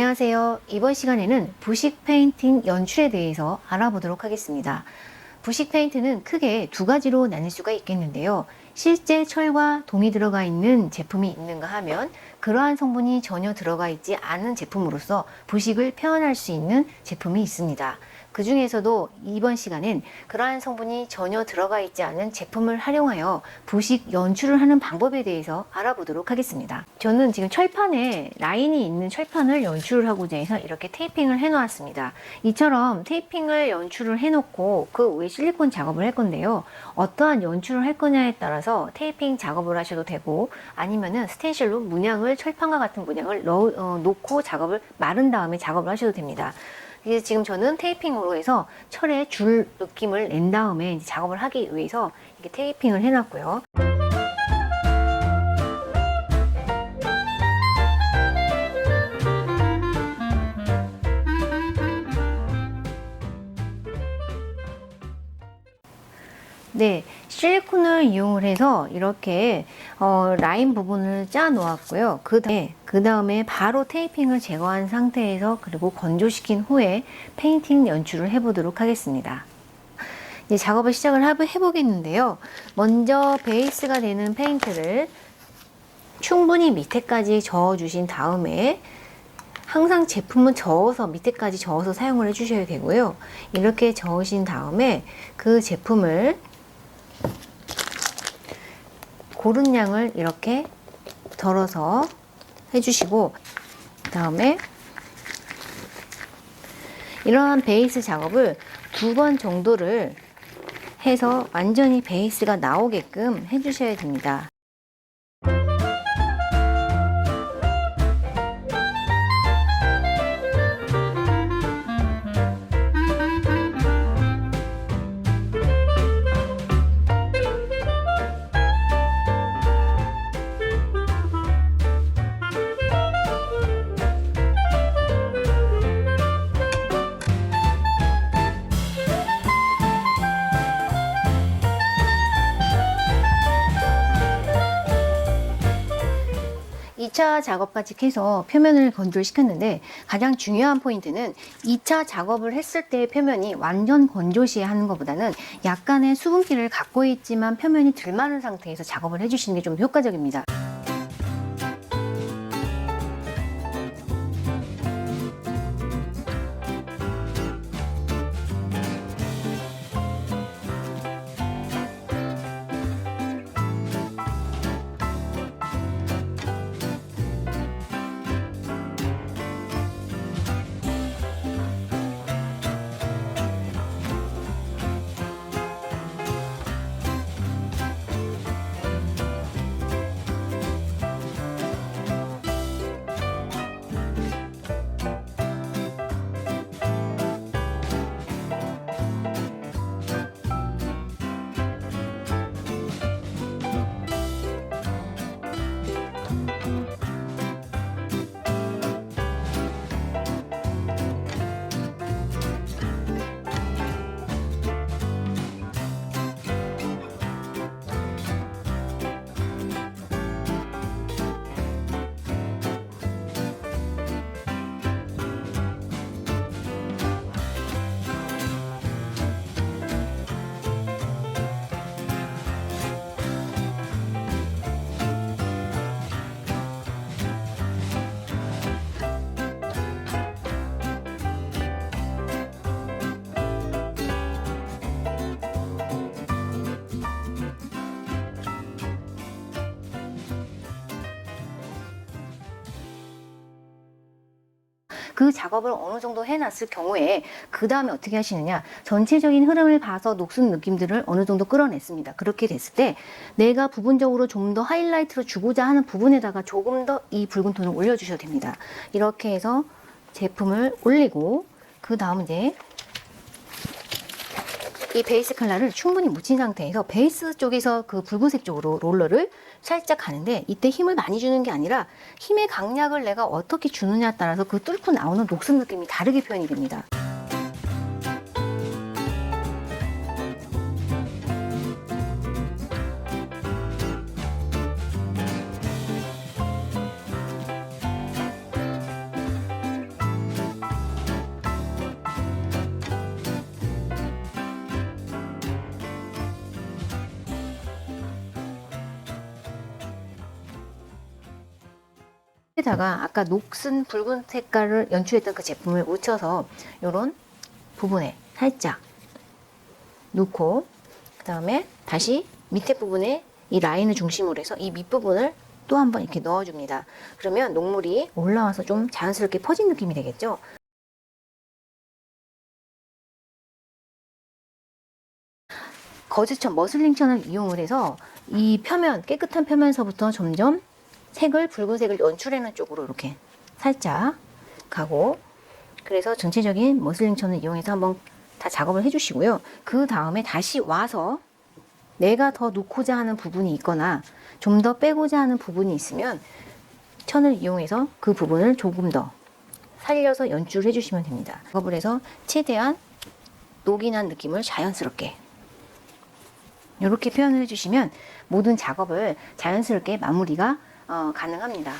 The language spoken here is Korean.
안녕하세요. 이번 시간에는 부식 페인팅 연출에 대해서 알아보도록 하겠습니다. 부식 페인트는 크게 두 가지로 나눌 수가 있겠는데요. 실제 철과 동이 들어가 있는 제품이 있는가 하면 그러한 성분이 전혀 들어가 있지 않은 제품으로서 부식을 표현할 수 있는 제품이 있습니다. 그 중에서도 이번 시간엔 그러한 성분이 전혀 들어가 있지 않은 제품을 활용하여 부식 연출을 하는 방법에 대해서 알아보도록 하겠습니다. 저는 지금 철판에 라인이 있는 철판을 연출을 하고자 해서 이렇게 테이핑을 해 놓았습니다. 이처럼 테이핑을 연출을 해 놓고 그 위에 실리콘 작업을 할 건데요. 어떠한 연출을 할 거냐에 따라서 테이핑 작업을 하셔도 되고 아니면은 스텐실로 문양을 철판과 같은 문양을 넣, 어, 놓고 작업을 마른 다음에 작업을 하셔도 됩니다. 이게 지금 저는 테이핑으로 해서 철에 줄 느낌을 낸 다음에 이제 작업을 하기 위해서 이렇게 테이핑을 해놨고요. 네, 실리콘을 이용을 해서 이렇게 어, 라인 부분을 짜 놓았고요. 그 다음에 그 다음에 바로 테이핑을 제거한 상태에서 그리고 건조시킨 후에 페인팅 연출을 해보도록 하겠습니다. 이제 작업을 시작을 하- 해보겠는데요. 먼저 베이스가 되는 페인트를 충분히 밑에까지 저어주신 다음에 항상 제품은 저어서 밑에까지 저어서 사용을 해주셔야 되고요. 이렇게 저으신 다음에 그 제품을 고른 양을 이렇게 덜어서 해주시고 그 다음에 이러한 베이스 작업을 두 번 정도를 해서 완전히 베이스가 나오게끔 해주셔야 됩니다. 이차 작업까지 해서 표면을 건조시켰는데 가장 중요한 포인트는 2차 작업을 했을 때 표면이 완전 건조시 하는 것보다는 약간의 수분기를 갖고 있지만 표면이 덜 마른 상태에서 작업을 해주시는 게 좀 효과적입니다. 그 작업을 어느 정도 해놨을 경우에 그 다음에 어떻게 하시느냐? 전체적인 흐름을 봐서 녹슨 느낌들을 어느 정도 끌어냈습니다. 그렇게 됐을 때 내가 부분적으로 좀 더 하이라이트로 주고자 하는 부분에다가 조금 더 이 붉은 톤을 올려주셔도 됩니다. 이렇게 해서 제품을 올리고 그 다음 이제 이 베이스 컬러를 충분히 묻힌 상태에서 베이스 쪽에서 그 붉은색 쪽으로 롤러를 살짝 가는데 이때 힘을 많이 주는 게 아니라 힘의 강약을 내가 어떻게 주느냐에 따라서 그 뚫고 나오는 녹슨 느낌이 다르게 표현이 됩니다. 여기다가 아까 녹슨 붉은 색깔을 연출했던 그 제품을 묻혀서 이런 부분에 살짝 놓고 그 다음에 다시 밑에 부분에 이 라인을 중심으로 해서 이 밑부분을 또 한번 이렇게 넣어줍니다. 그러면 녹물이 올라와서 좀 자연스럽게 퍼진 느낌이 되겠죠? 거즈천 머슬링천을 이용을 해서 이 표면 깨끗한 표면서부터 점점 색을 붉은색을 연출하는 쪽으로 이렇게 살짝 가고 그래서 전체적인 머슬링천을 이용해서 한번 다 작업을 해주시고요. 그 다음에 다시 와서 내가 더 놓고자 하는 부분이 있거나 좀 더 빼고자 하는 부분이 있으면 천을 이용해서 그 부분을 조금 더 살려서 연출해 주시면 됩니다. 작업을 해서 최대한 녹인한 느낌을 자연스럽게 이렇게 표현을 해주시면 모든 작업을 자연스럽게 마무리가 어, 가능합니다.